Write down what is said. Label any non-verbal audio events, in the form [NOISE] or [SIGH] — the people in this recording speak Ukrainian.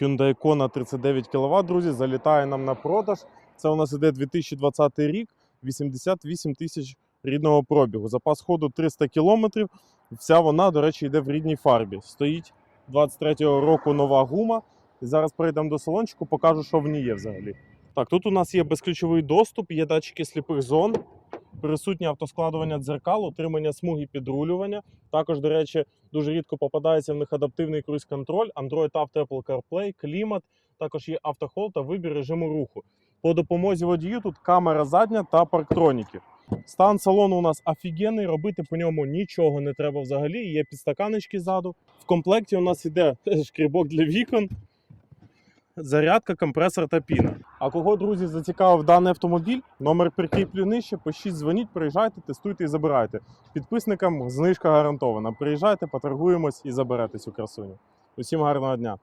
Hyundai Kona 39 кВт, друзі, залітає нам на продаж. Це у нас іде 2020 рік, 88 тисяч рідного пробігу. Запас ходу 300 км. Вся вона, до речі, йде в рідній фарбі. Стоїть 23-го року нова гума. І зараз перейдемо до салончику, покажу, що в ній є взагалі. Так, тут у нас є безключовий доступ, є датчики сліпих зон, присутнє автоскладування дзеркал, отримання смуги підрулювання. Також, до речі, дуже рідко попадається в них адаптивний круїз-контроль, Android Auto, Apple CarPlay, клімат. Також є автохол та вибір режиму руху. По допомозі водію тут камера задня та парктроніки. Стан салону у нас офігенний, робити по ньому нічого не треба взагалі. Є підстаканечки ззаду. В комплекті у нас іде [LAUGHS] шкрібок для вікон, зарядка, компресор та піна. А кого, друзі, зацікавив даний автомобіль? Номер прикріплю нижче, пишіть, дзвоніть, приїжджайте, тестуйте і забирайте. Підписникам знижка гарантована. Приїжджайте, поторгуємось і заберете цю красуню. Усім гарного дня!